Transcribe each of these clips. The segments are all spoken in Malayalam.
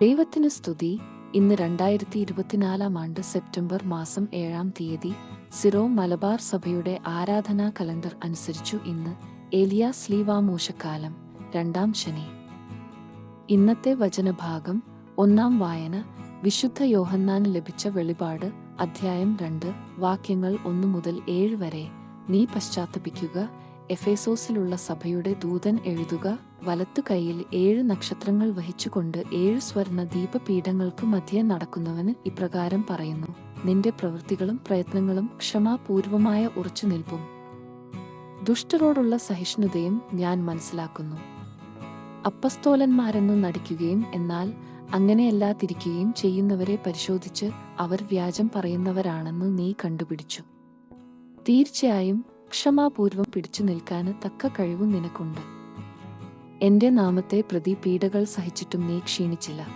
ദൈവത്തിന് സ്തുതി. ഇന്ന് രണ്ടായിരത്തി ഇരുപത്തിനാലാം ആണ്ട് സെപ്റ്റംബർ മാസം ഏഴാം തീയതി സിറോ മലബാർ സഭയുടെ ആരാധനാ കലണ്ടർ അനുസരിച്ചു ഇന്ന് എലിയ സ്ലീവാമൂശക്കാലം രണ്ടാം ശനി. ഇന്നത്തെ വചനഭാഗം ഒന്നാം വായന വിശുദ്ധ യോഹന്നാന് ലഭിച്ച വെളിപാട് അധ്യായം രണ്ട് വാക്യങ്ങൾ ഒന്നു മുതൽ ഏഴ് വരെ. നീ പശ്ചാത്തപിക്കുക എഫേസോസിലുള്ള സഭയുടെ ദൂതൻ എഴുതുക വലത്തു കൈയിൽ ഏഴ് നക്ഷത്രങ്ങൾ വഹിച്ചുകൊണ്ട് ഏഴ് സ്വർണ ദീപപീഠങ്ങൾക്ക് മധ്യേ നടക്കുന്നവന് ഇപ്രകാരം പറയുന്നു നിന്റെ പ്രവൃത്തികളും പ്രയത്നങ്ങളും ക്ഷമാപൂർവമായ ഉറച്ചുനിൽപ്പും ദുഷ്ടരോടുള്ള സഹിഷ്ണുതയും ഞാൻ മനസ്സിലാക്കുന്നു. അപ്പസ്തോലന്മാരെന്നു നടിക്കുകയും എന്നാൽ അങ്ങനെയല്ലാതിരിക്കുകയും ചെയ്യുന്നവരെ പരിശോധിച്ച് അവർ വ്യാജം പറയുന്നവരാണെന്ന് നീ കണ്ടുപിടിച്ചു. തീർച്ചയായും ക്ഷമാപൂർവം പിടിച്ചു നിൽക്കാൻ തക്ക കഴിവും നിനക്കുണ്ട്. എന്റെ നാമത്തെ പ്രതി പീഡകൾ സഹിച്ചിട്ടും നീ ക്ഷീണിച്ചില്ല.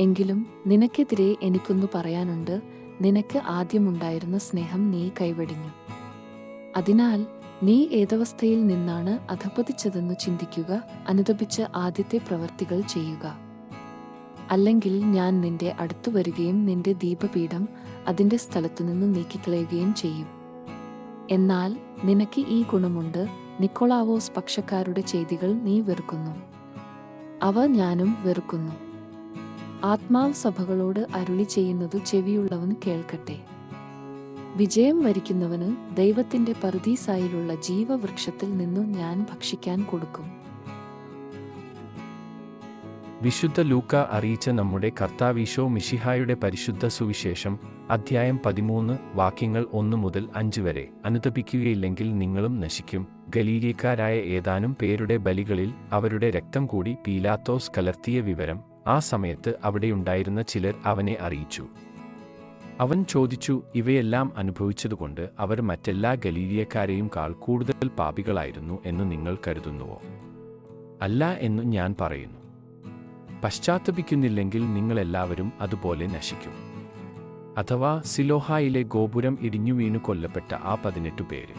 എങ്കിലും നിനക്കെതിരെ എനിക്കൊന്നു പറയാനുണ്ട് നിനക്ക് ആദ്യമുണ്ടായിരുന്ന സ്നേഹം നീ കൈവടിഞ്ഞു. അതിനാൽ നീ ഏതവസ്ഥയിൽ നിന്നാണ് അധപതിച്ചതെന്ന് ചിന്തിക്കുക അനുദപിച്ച് ആദ്യത്തെ പ്രവർത്തികൾ ചെയ്യുക. അല്ലെങ്കിൽ ഞാൻ നിന്റെ അടുത്തു വരികയും നിന്റെ ദീപപീഠം അതിന്റെ സ്ഥലത്തുനിന്ന് നീക്കിക്കളയുകയും ചെയ്യും. എന്നാൽ നിനക്ക് ഈ ഗുണമുണ്ട്. നിക്കോളാവോസ് പക്ഷക്കാരുടെ ചെയ്തികൾ നീ വെറുക്കുന്നു. അവ ഞാനും വെറുക്കുന്നു. ആത്മാവ് സഭകളോട് അരുളി ചെയ്യുന്നത് ചെവിയുള്ളവൻ കേൾക്കട്ടെ. വിജയം വരിക്കുന്നവന് ദൈവത്തിന്റെ പറുദീസായിലുള്ള ജീവവൃക്ഷത്തിൽ നിന്നും ഞാൻ ഭക്ഷിക്കാൻ കൊടുക്കും. വിശുദ്ധ ലൂക്ക അറിയിച്ച നമ്മുടെ കർത്താവീശോ മിഷിഹായുടെ പരിശുദ്ധ സുവിശേഷം അധ്യായം പതിമൂന്ന് വാക്യങ്ങൾ ഒന്നു മുതൽ അഞ്ച് വരെ. അനുതപിക്കുകയില്ലെങ്കിൽ നിങ്ങളും നശിക്കും. ഗലീലിയക്കാരായ ഏതാനും പേരുടെ ബലികളിൽ അവരുടെ രക്തം കൂടി പീലാത്തോസ് കലർത്തിയ വിവരം ആ സമയത്ത് അവിടെയുണ്ടായിരുന്ന ചിലർ അവനെ അറിയിച്ചു. അവൻ ചോദിച്ചു ഇവയെല്ലാം അനുഭവിച്ചതുകൊണ്ട് അവർ മറ്റെല്ലാ ഗലീലിയക്കാരെയും കാൾ കൂടുതൽ പാപികളായിരുന്നു എന്ന് നിങ്ങൾ കരുതുന്നുവോ? അല്ല എന്നു ഞാൻ പറയുന്നു. പശ്ചാത്തപിക്കുന്നില്ലെങ്കിൽ നിങ്ങളെല്ലാവരും അതുപോലെ നശിക്കും. അഥവാ സിലോഹായിലെ ഗോപുരം ഇടിഞ്ഞു വീണു കൊല്ലപ്പെട്ട ആ പതിനെട്ടു പേര്.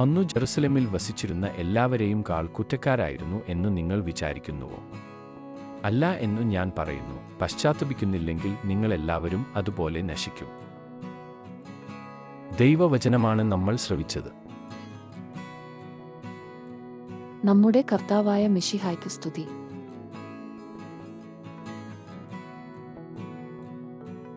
അന്നു ജെറുസലമിൽ വസിച്ചിരുന്ന എല്ലാവരെയും കാൾ കുറ്റക്കാരായിരുന്നു എന്ന് നിങ്ങൾ വിചാരിക്കുന്നുവോ? അല്ല എന്നു ഞാൻ പറയുന്നു പശ്ചാത്തപിക്കുന്നില്ലെങ്കിൽ നിങ്ങളെല്ലാവരും അതുപോലെ നശിക്കും. ദൈവവചനമാണ് നമ്മൾ ശ്രവിച്ചത്. നമ്മുടെ കർത്താവായ മിഷിഹായ്ക്ക് സ്തുതി.